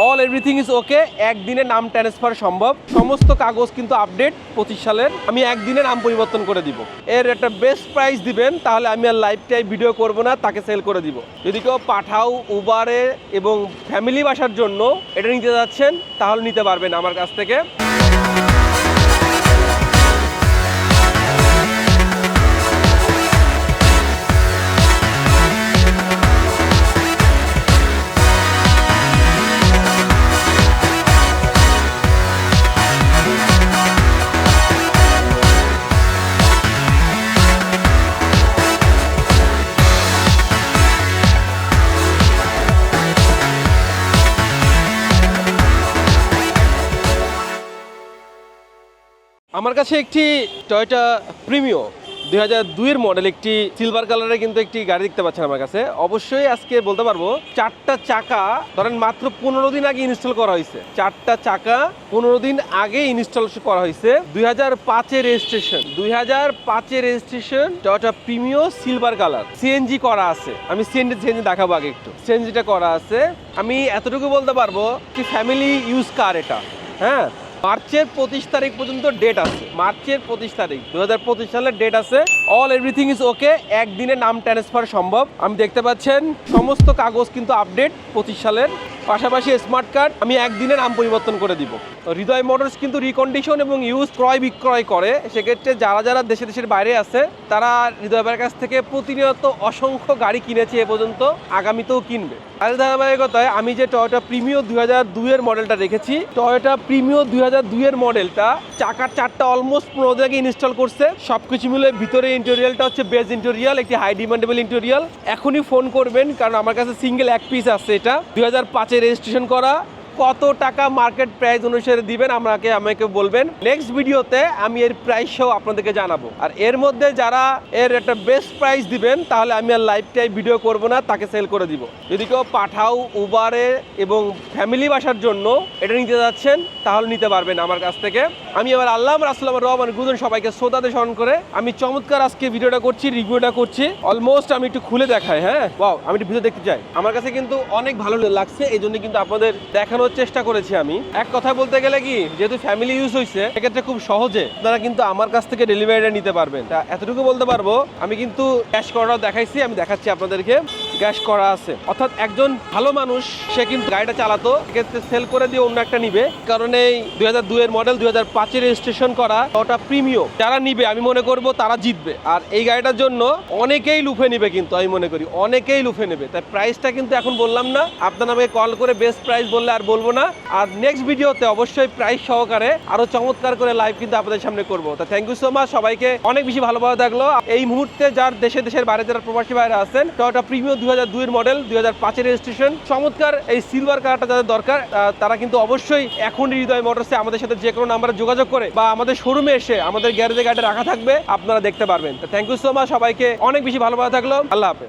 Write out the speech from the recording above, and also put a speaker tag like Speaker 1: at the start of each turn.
Speaker 1: All everything is okay একদিনে নাম transfer সম্ভব। সমস্ত কাগজ কিন্তু আপডেট পঁচিশ সালের। আমি একদিনে নাম পরিবর্তন করে দিব। এর একটা বেস্ট প্রাইস দিবেন, তাহলে আমি আর লাইফ টাইম ভিডিও করব না, তাকে সেল করে দিব। যদি কেউ পাঠাও উবারে এবং ফ্যামিলি বাসার জন্য এটা নিতে যাচ্ছেন, তাহলে নিতে পারবেন আমার কাছ থেকে। আমার কাছে একটি টয়োটা প্রিমিও দুই হাজার দুইয়ের মডেল, একটি সিলভার কালারের কিন্তু একটি গাড়ি দেখতে পাচ্ছেন আমার কাছে। অবশ্যই আজকে বলতে পারব, চারটা চাকা, ধরেন মাত্র পনেরো দিন আগে ইনস্টল করা হয়েছে। চারটা চাকা পনেরো দিন আগে ইনস্টল করা হয়েছে। দুই হাজার পাঁচের রেজিস্ট্রেশন দুই হাজার পাঁচের registration Toyota Premio silver colour CNG করা আছে। আমি সিএনজি সিএনজি দেখাবো আগে একটু। সিএনজিটা করা আছে। আমি এতটুকু বলতে পারব কি ফ্যামিলি ইউজ কার এটা। হ্যাঁ? মার্চের পঁচিশ তারিখ পর্যন্ত ডেট আছে। মার্চের পঁচিশ তারিখ দু হাজার পঁচিশ সালের ডেট আছে। অল এভরিথিং ইজ ওকে একদিনে নাম ট্রান্সফার সম্ভব। আমি দেখতে পাচ্ছেন, সমস্ত কাগজ কিন্তু আপডেট পঁচিশ সালের। পাশাপাশি স্মার্ট কার্ড আমি একদিনে নাম পরিবর্তন করে দিব। হৃদয় মোটরস কিন্তু রিকন্ডিশন এবং ইউজ ক্রয় বিক্রয় করে। সেক্ষেত্রে যারা যারা দেশে দেশের বাইরে আছে, তারা হৃদয় ভাইয়ের কাছ থেকে প্রতিনিয়ত অসংখ্য গাড়ি কিনেছে এ পর্যন্ত, আগামীতেও কিনবে। আর ধারাবাহিকতায় আমি যে টয়োটা প্রিমিও দুই হাজার দুইয়ের মডেলটা রেখেছি টয়োটা প্রিমিও দুই হাজার দুইয়ের মডেলটা চাকার চারটা অলমোস্ট পনেরো আগে ইনস্টল করছে। সব কিছু মিলে ভিতরে ইন্টেরিয়ালটা হচ্ছে বেজ ইন্টেরিয়াল একটি হাই ডিমান্ডেবল ইন্টেরিয়াল এখনই ফোন করবেন, কারণ আমার কাছে সিঙ্গেল এক পিস আছে এটা। দুই হাজার পাঁচে রেজিস্ট্রেশন করা কত টাকা মার্কেট প্রাইস অনুসারে দিবেন, আমাকে আমাকে বলবেন। নেক্সট ভিডিওতে আমি এর প্রাইস সহ আপনাদেরকে জানাব। আর এর মধ্যে যারা এর একটা বেস্ট প্রাইস দিবেন, তাহলে আমি আর লাইফ টাইম ভিডিও করব না, তাকে সেল করে দিব। যদি কেউ পাঠাও উবারে এবং ফ্যামিলি বাসার জন্য এটা নিতে যাচ্ছেন, তাহলে নিতে পারবেন আমার কাছ থেকে। আমি আবার আল্লাহ রাসুল্লাহ রহমান গুদন সবাইকে শ্রোতাতে স্মরণ করে, আমি চমৎকার আজকে ভিডিওটা করছি রিভিউটা করছি। অলমোস্ট আমি একটু খুলে দেখাই হ্যাঁ? বাও আমি একটু ভিডিও দেখতে চাই। আমার কাছে কিন্তু অনেক ভালো লাগছে এই জন্য কিন্তু আপনাদের দেখানোর চেষ্টা করেছি আমি। এক কথা বলতে গেলে কি, যেহেতু ফ্যামিলি ইউজ হয়েছে সেক্ষেত্রে খুব সহজে আপনারা কিন্তু আমার কাছ থেকে ডেলিভারিটা নিতে পারবেন। তা এতটুকু বলতে পারব, আমি কিন্তু ক্যাশ করাটাও দেখাইছি, আমি দেখাচ্ছি আপনাদেরকে। গ্যাস করা আছে। অর্থাৎ একজন ভালো মানুষ, সে কিন্তু গাড়িটা চালাতো সেক্ষেত্রে সেল করে দিয়ে অন্য একটা নিবে। কারণ এই দুই হাজার দুইয়ের মডেল দুই হাজার পাঁচের রেজিস্ট্রেশন করা ওটা প্রিমিয়ম যারা নিবে, আমি মনে করব তারা জিতবে। আর এই গাড়িটার জন্য অনেকেই লুফে নিবে কিন্তু, আমি মনে করি। অনেকেই লুফে নেবে। তাই প্রাইসটা কিন্তু এখন বললাম না। আপনারা আমাকে কল করে বেস্ট প্রাইস বললে আর বলব না। আর নেক্সট ভিডিওতে অবশ্যই প্রাইস সহকারে আরও চমৎকার করে লাইভ কিন্তু আপনাদের সামনে করব। তা থ্যাংক ইউ সো মাচ সবাইকে অনেক বেশি ভালোভাবে থাকল। এই মুহূর্তে যার দেশে, দেশের বাইরে যারা প্রবাসী বাইরে আছেন টয়োটা প্রিমিয়াম হাজার দুইয়ের মডেল দুই হাজার পাঁচের রেজিস্ট্রেশন চমৎকার এই সিলভার কালারটা যাদের দরকার তারা কিন্তু অবশ্যই এখন হৃদয় মোটরসে আমাদের সাথে যে কোনো নাম্বারে যোগাযোগ করে বা আমাদের শোরুমে এসে আমাদের গ্যারেজে গাড়িটা রাখা থাকবে, আপনারা দেখতে পারবেন। থ্যাংক ইউ সো মাচ সবাইকে। অনেক বেশি ভালোভাবে থাকল। আল্লাহ হাফেজ।